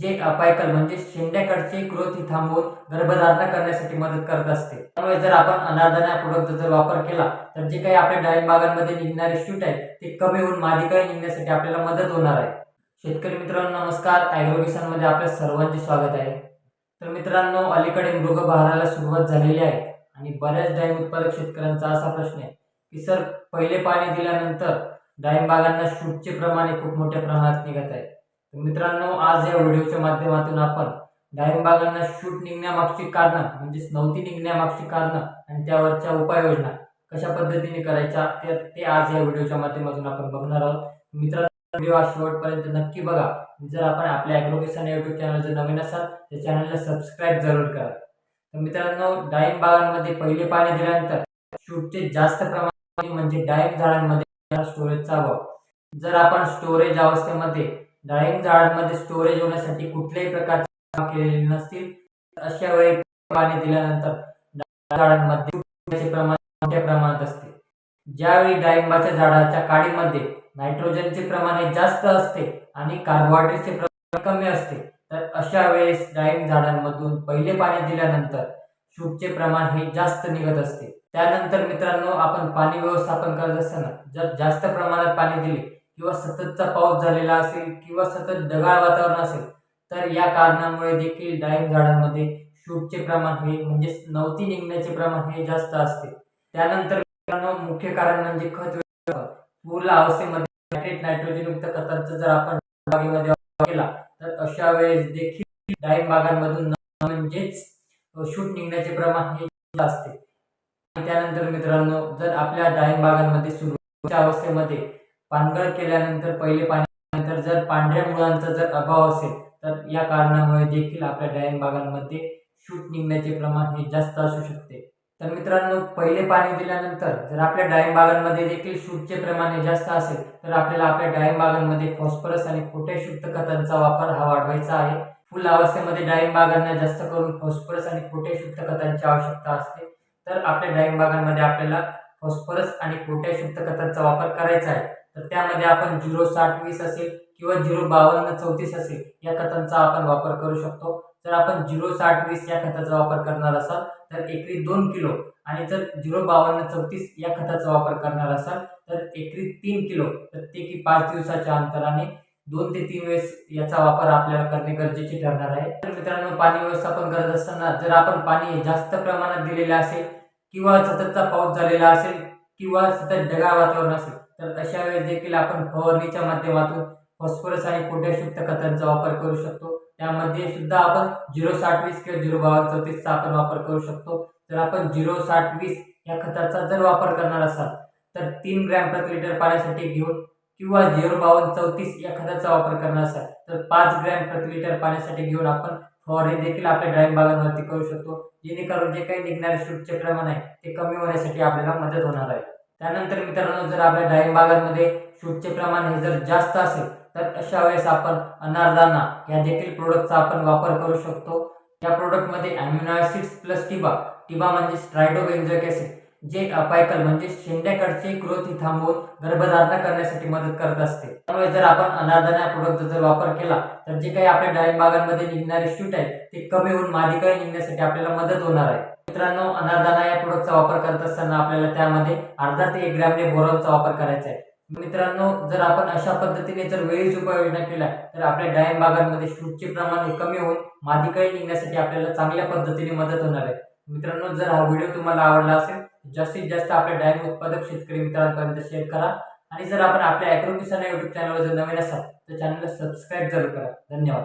जे अपायकल म्हणजे शेंड्याकडची ग्रोथ ही थांबवून गर्भधारणा करण्यासाठी मदत करत असते. त्यामुळे जर आपण अनारदाना प्रोडक्टचा जर वापर केला तर जे काही आपल्या डाळिंब बागांमध्ये निघणारे शूट आहेत ते कमी होऊन मादिकाळी निघण्यासाठी आपल्याला मदत होणार आहे. शेतकरी मित्रांनो नमस्कार. ॲग्रोविशनमध्ये आपल्या सर्वांचे स्वागत आहे. तर मित्रांनो अलीकडे मृग बहाराला सुरुवात झालेली आहे आणि बऱ्याच डाळिंब उत्पादक शेतकऱ्यांचा असा प्रश्न आहे की सर पहिले पाणी दिल्यानंतर डाळिंब बागांना शूटचे प्रमाण हे खूप मोठ्या प्रमाणात निघत आहे. मित्रांनो आज या व्हिडिओच्या माध्यमातून आपण डाळिंब बागांना शूट निघण्यामागची कारणं म्हणजेच नव्हती निघण्यामागची कारणं आणि त्यावरच्या उपाययोजना कशा पद्धतीने करायच्या ते ते आज या व्हिडिओच्या माध्यमातून आपण बघणार आहोत. मित्रांनो व्हिडिओ हा शेवटपर्यंत नक्की बघा. जर आपण आपल्या ॲग्रोकेशन युट्यूब चॅनल जर नवीन असाल तर चॅनलला सबस्क्राईब जरूर करा. तर मित्रांनो डाळिंब बागांमध्ये पहिले पाणी दिल्यानंतर शूटचे जास्त प्रमाणात म्हणजे डाळिंब झाडांमध्ये स्टोरेजचा अभाव. जर आपण स्टोरेज अवस्थेमध्ये डाळिंब झाडांमध्ये स्टोरेज होण्यासाठी कुठल्याही प्रकारचे काम केलेले नसतील अशा वेळी पाणी दिल्यानंतर झाडांमध्ये प्रमाण मोठ्या प्रमाणात असते. ज्यावेळी डाळिंबाच्या झाडाच्या काडीमध्ये नायट्रोजनचे प्रमाण हे जास्त असते आणि कार्बोहायड्रेटचे प्रमाण कमी असते तर अशा वेळेस डाळिंब झाडांमधून पहिले पाणी दिल्यानंतर शूटचे प्रमाण हे जास्त निघत असते. त्यानंतर मित्रांनो आपण पाणी व्यवस्थापन करत असताना जर जास्त प्रमाणात पाणी दिले किंवा सततचा पाऊस झालेला असेल किंवा सतत ढगाळ वातावरण असेल तर या कारणामुळे देखील डाळिंब झाडांमध्ये शूटचे प्रमाण हे म्हणजेच नवती निघण्याचे प्रमाण हे जास्त असते. त्यानंतर मुख्य कारण म्हणजे खत व्यवस्थापन पूर्ण अवस्थेमध्ये नायट्रेट नायट्रोजनयुक्त खतांचा जर आपण बागेमध्ये केला तर अशा वेळेस देखील डाळिंब बागांमधून म्हणजेच शूट निघण्याचे प्रमाण हे असते. त्यानंतर मित्रांनो जर आपल्या डाळिंब बागांमध्ये सुरू अवस्थेमध्ये पानगळ केल्यानंतर पहिले पाण्यानंतर जर पांढऱ्या मुळांचा जर अभाव असेल तर या कारणामुळे देखील आपल्या डाळिंब बागांमध्ये शूट निघण्याचे प्रमाण हे जास्त असू शकते. तर मित्रांनो पहिले पाणी दिल्यानंतर जर आपल्या डाळिंब बागांमध्ये देखील शूटचे प्रमाण हे जास्त असेल तर आपल्याला आपल्या डाळिंब बागांमध्ये फॉस्फरस आणि पोटॅशयुक्त खतांचा वापर हा वाढवायचा आहे. फुल अवस्थेमध्ये डाळिंब बागांना जास्त करून फॉस्फरस आणि पोटॅशयुक्त खतांची आवश्यकता असते. तर आपल्या डाळिंब बागांमध्ये आपल्याला फॉस्फरस आणि पोटॅशयुक्त खतांचा वापर करायचा आहे. तर त्यामध्ये आपण झिरो साठ वीस असेल किंवा झिरो बावन्न चौतीस असेल या खतांचा आपण वापर करू शकतो. जर आपण झिरो साठ वीस या खताचा वापर करणार असाल तर एकरी दोन किलो आणि जर झिरो बावन्न चौतीस या खताचा वापर करणार असाल तर एकरी तीन किलो प्रत्येकी पाच दिवसाच्या अंतराने दोन ते तीन वेळेस याचा वापर आपल्याला करणे गरजेचे ठरणार आहे. तर मित्रांनो पाणी व्यवस्थापन करत असताना जर आपण पाणी जास्त प्रमाणात दिलेले असेल किंवा सततचा पाऊस झालेला असेल किंवा सतत ढगाळ वातावरण असेल तर तशा वेळेस देखील आपण फवारणीच्या माध्यमातून फॉस्फरस आणि पोटॅशयुक्त खतांचा वापर करू शकतो. त्यामध्ये सुद्धा आपण झिरो साठ वीस किंवा झिरो बावन्न चौतीसचा आपण वापर करू शकतो. जर आपण झिरो साठ वीस या खताचा जर वापर करणार असाल तर तीन ग्रॅम प्रति लिटर पाण्यासाठी घेऊन किंवा झिरो बावन्न चौतीस या खताचा वापर करणार असाल तर पाच ग्रॅम प्रति लिटर पाण्यासाठी घेऊन आपण फवारणी देखील आपल्या ड्राईंग बागांवरती करू शकतो. जेणेकरून जे काही निघणारे शूटचे प्रमाण आहे ते कमी होण्यासाठी आपल्याला मदत होणार आहे. त्यानंतर मित्रांनो जर आपल्या डाळिंब बागांमध्ये शूटचे प्रमाण हे जर जास्त असेल तर अशा वेळेस आपण अनारदाना या देखील प्रोडक्टचा आपण वापर करू शकतो. या प्रोडक्टमध्ये amino acids plus TIBA. TIBA म्हणजे स्ट्रायडोबेन्झोइक ॲसिड जे अपायकल म्हणजे शेंड्याकडची ग्रोथ ही थांबवून गर्भधारणा करण्यासाठी मदत करत असते. त्यामुळे जर आपण अनारदाना प्रोडक्टचा जर वापर केला तर जे काही आपल्या डाळिंब बागांमध्ये निघणारे शूट आहेत ते कमी होऊन मादिकाळी निघण्यासाठी आपल्याला मदत होणार आहे. मित्रांनो अनारदाना या प्रोडक्टचा वापर करत असताना आपल्याला त्यामध्ये अर्धा ते एक ग्रॅमने बोरॉनचा वापर करायचा आहे. मित्रांनो जर आपण अशा पद्धतीने जर वेळीच उपाययोजना केल्या तर आपल्या डाळिंब बागांमध्ये शूटचे प्रमाण हे कमी होऊन मादिकाळी निघण्यासाठी आपल्याला चांगल्या पद्धतीने मदत होणार आहे. मित्रांनो जर हा व्हिडिओ तुम्हाला आवडला असेल जास्तीत जास्त आपल्या डायम उत्पादक शेतकरी मित्रांपर्यंत शेअर करा. आणि जर आपण आपल्या ॲग्रो किसान युट्यूब चॅनलवर जर नवीन असाल तर चॅनलला सबस्क्राईब जरूर करा. धन्यवाद.